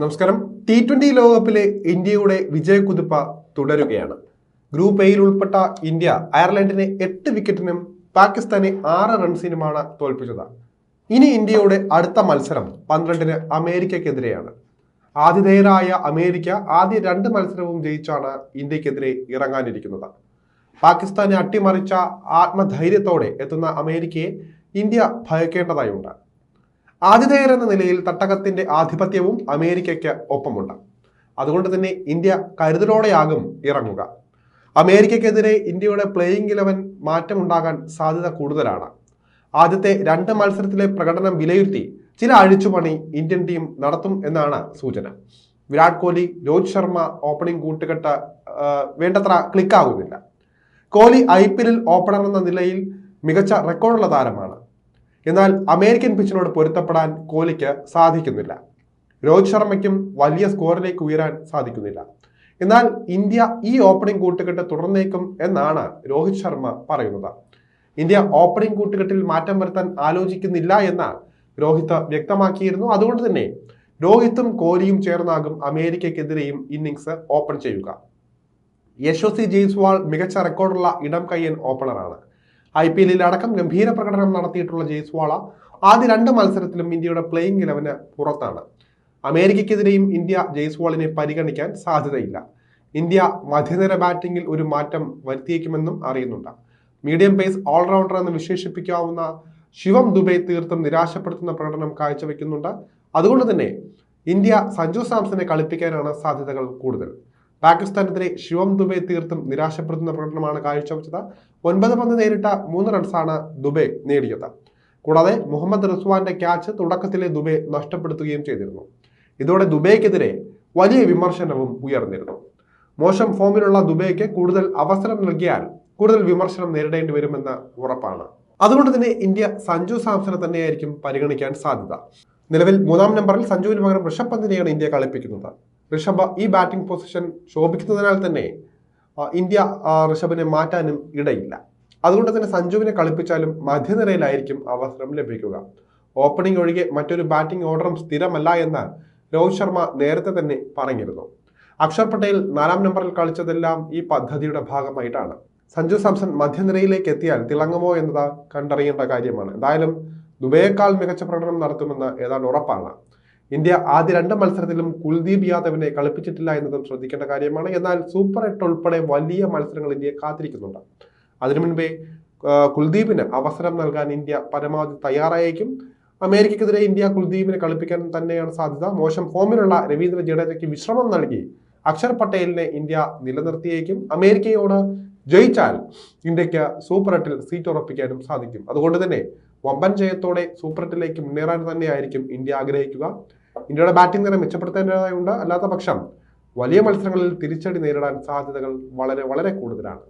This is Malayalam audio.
നമസ്കാരം. ടി ട്വന്റി ലോകകപ്പിലെ ഇന്ത്യയുടെ വിജയക്കുതിപ്പ തുടരുകയാണ്. ഗ്രൂപ്പ് എയിൽ ഉൾപ്പെട്ട ഇന്ത്യ അയർലൻഡിനെ എട്ട് വിക്കറ്റിനും പാകിസ്ഥാനെ ആറ് റൺസിനുമാണ് തോൽപ്പിച്ചത്. ഇനി ഇന്ത്യയുടെ അടുത്ത മത്സരം പന്ത്രണ്ടിന് അമേരിക്കക്കെതിരെയാണ്. ആതിഥേയരായ അമേരിക്ക ആദ്യ രണ്ട് മത്സരവും ജയിച്ചാണ് ഇന്ത്യക്കെതിരെ ഇറങ്ങാനിരിക്കുന്നത്. പാകിസ്ഥാനെ അട്ടിമറിച്ച ആത്മധൈര്യത്തോടെ എത്തുന്ന അമേരിക്കയെ ഇന്ത്യ ഭയക്കേണ്ടതായുണ്ട്. ആതിഥേയർ എന്ന നിലയിൽ തട്ടകത്തിന്റെ ആധിപത്യവും അമേരിക്കയ്ക്ക് ഒപ്പമുണ്ട്. അതുകൊണ്ട് തന്നെ ഇന്ത്യ കരുതലോടെയാകും ഇറങ്ങുക. അമേരിക്കയ്ക്കെതിരെ ഇന്ത്യയുടെ പ്ലേയിങ് ഇലവൻ മാറ്റമുണ്ടാകാൻ സാധ്യത കൂടുതലാണ്. ആദ്യത്തെ രണ്ട് മത്സരത്തിലെ പ്രകടനം വിലയിരുത്തി ചില അഴിച്ചുപണി ഇന്ത്യൻ ടീം നടത്തും എന്നാണ് സൂചന. വിരാട് കോഹ്ലി രോഹിത് ശർമ്മ ഓപ്പണിംഗ് കൂട്ടുകെട്ട് വേണ്ടത്ര ക്ലിക്കാകുന്നില്ല കോഹ്ലി ഐ പി എല്ലിൽ ഓപ്പണർ എന്ന നിലയിൽ മികച്ച റെക്കോർഡുള്ള താരമാണ്. എന്നാൽ അമേരിക്കൻ പിച്ചിനോട് പൊരുത്തപ്പെടാൻ കോഹ്ലിക്ക് സാധിക്കുന്നില്ല. രോഹിത് ശർമ്മയ്ക്കും വലിയ സ്കോറിലേക്ക് ഉയരാൻ സാധിക്കുന്നില്ല. എന്നാൽ ഇന്ത്യ ഈ ഓപ്പണിംഗ് കൂട്ടുകെട്ട് തുടർന്നേക്കും എന്നാണ് രോഹിത് ശർമ്മ പറയുന്നത്. ഇന്ത്യ ഓപ്പണിംഗ് കൂട്ടുകെട്ടിൽ മാറ്റം വരുത്താൻ ആലോചിക്കുന്നില്ല എന്ന് രോഹിത് വ്യക്തമാക്കിയിരുന്നു. അതുകൊണ്ട് തന്നെ രോഹിത്തും കോഹ്ലിയും ചേർന്നാകും അമേരിക്കയ്ക്കെതിരെയും ഇന്നിങ്സ് ഓപ്പൺ ചെയ്യുക. യശോസി ജയ്സ്വാൾ മികച്ച റെക്കോർഡുള്ള ഇടം കയ്യൻ ഓപ്പണറാണ്. ഐ പി എല്ലിൽ അടക്കം ഗംഭീര പ്രകടനം നടത്തിയിട്ടുള്ള ജയ്സ്വാള ആദ്യ രണ്ട് മത്സരത്തിലും ഇന്ത്യയുടെ പ്ലേയിങ് ഇലവന് പുറത്താണ്. അമേരിക്കയ്ക്കെതിരെയും ഇന്ത്യ ജയ്സ്വാളിനെ പരിഗണിക്കാൻ സാധ്യതയില്ല. ഇന്ത്യ മധ്യനിര ബാറ്റിംഗിൽ ഒരു മാറ്റം വരുത്തിയേക്കുമെന്നും അറിയുന്നുണ്ട്. മീഡിയം പേസ് ഓൾറൗണ്ടർ എന്ന് വിശേഷിപ്പിക്കാവുന്ന ശിവം ദുബൈ തീർത്തും നിരാശപ്പെടുത്തുന്ന പ്രകടനം കാഴ്ചവെക്കുന്നുണ്ട്. അതുകൊണ്ട് തന്നെ ഇന്ത്യ സഞ്ജു സാംസനെ കളിപ്പിക്കാനാണ് സാധ്യതകൾ കൂടുതൽ. പാകിസ്ഥാനെതിരെ ശിവം ദുബൈ തീർത്തും നിരാശപ്പെടുത്തുന്ന പ്രകടനമാണ് കാഴ്ചവെച്ചത്. ഒൻപത് പന്ത് നേരിട്ട മൂന്ന് റൺസാണ് ദുബൈ നേടിയത്. കൂടാതെ മുഹമ്മദ് റസ്വാന്റെ ക്യാച്ച് തുടക്കത്തിലെ ദുബൈ നഷ്ടപ്പെടുത്തുകയും ചെയ്തിരുന്നു. ഇതോടെ ദുബൈക്കെതിരെ വലിയ വിമർശനവും ഉയർന്നിരുന്നു. മോശം ഫോമിലുള്ള ദുബൈക്ക് കൂടുതൽ അവസരം നൽകിയാൽ കൂടുതൽ വിമർശനം നേരിടേണ്ടി വരുമെന്ന് ഉറപ്പാണ്. അതുകൊണ്ട് തന്നെ ഇന്ത്യ സഞ്ജു സാംസനെ തന്നെയായിരിക്കും പരിഗണിക്കാൻ സാധ്യത. നിലവിൽ മൂന്നാം നമ്പറിൽ സഞ്ജുവിന് പകരം ഋഷഭ് പന്തിനെയാണ് ഇന്ത്യ കളിപ്പിക്കുന്നത്. ഋഷഭ് ഈ ബാറ്റിംഗ് പൊസിഷൻ ശോഭിക്കുന്നതിനാൽ തന്നെ ഇന്ത്യ ഋഷഭിനെ മാറ്റാനും ഇടയില്ല. അതുകൊണ്ട് തന്നെ സഞ്ജുവിനെ കളിപ്പിച്ചാലും മധ്യനിരയിലായിരിക്കും അവസരം ലഭിക്കുക. ഓപ്പണിംഗ് ഒഴികെ മറ്റൊരു ബാറ്റിംഗ് ഓർഡറും സ്ഥിരമല്ല എന്ന് രോഹിത് ശർമ്മ നേരത്തെ തന്നെ പറഞ്ഞിരുന്നു. അക്ഷർ പട്ടേൽ നാലാം നമ്പറിൽ കളിച്ചതെല്ലാം ഈ പദ്ധതിയുടെ ഭാഗമായിട്ടാണ്. സഞ്ജു സാംസൺ മധ്യനിരയിലേക്ക് എത്തിയാൽ തിളങ്ങുമോ എന്നത് കണ്ടറിയേണ്ട കാര്യമാണ്. എന്തായാലും ദുബൈയേക്കാൾ മികച്ച പ്രകടനം നടത്തുമെന്ന് ഏതാണ്ട് ഉറപ്പാണ്. ഇന്ത്യ ആദ്യ രണ്ട് മത്സരത്തിലും കുൽദീപ് യാദവിനെ കളിപ്പിച്ചിട്ടില്ല എന്നതും ശ്രദ്ധിക്കേണ്ട കാര്യമാണ്. എന്നാൽ സൂപ്പർ എട്ട് ഉൾപ്പെടെ വലിയ മത്സരങ്ങൾ ഇന്ത്യയെ കാത്തിരിക്കുന്നുണ്ട്. അതിനു മുൻപേ കുൽദീപിന് അവസരം നൽകാൻ ഇന്ത്യ പരമാവധി തയ്യാറായേക്കും. അമേരിക്കക്കെതിരെ ഇന്ത്യ കുൽദീപിനെ കളിപ്പിക്കാൻ തന്നെയാണ് സാധ്യത. മോശം ഫോമിലുള്ള രവീന്ദ്ര ജഡേജയ്ക്ക് വിശ്രമം നൽകി അക്ഷർ പട്ടേലിനെ ഇന്ത്യ നിലനിർത്തിയേക്കും. അമേരിക്കയോട് ജയിച്ചാൽ ഇന്ത്യയ്ക്ക് സൂപ്പർ എട്ടിൽ സീറ്റ് ഉറപ്പിക്കാനും സാധിക്കും. അതുകൊണ്ട് തന്നെ വമ്പൻ ജയത്തോടെ സൂപ്പർ എട്ടിലേക്ക് മുന്നേറാൻ തന്നെയായിരിക്കും ഇന്ത്യ ആഗ്രഹിക്കുക. ഇന്ത്യയുടെ ബാറ്റിംഗ് നില മെച്ചപ്പെടുത്തേണ്ടതായുണ്ട് അല്ലാത്ത പക്ഷം വലിയ മത്സരങ്ങളിൽ തിരിച്ചടി നേരിടാൻ സാധ്യതകൾ വളരെ വളരെ കൂടുതലാണ്.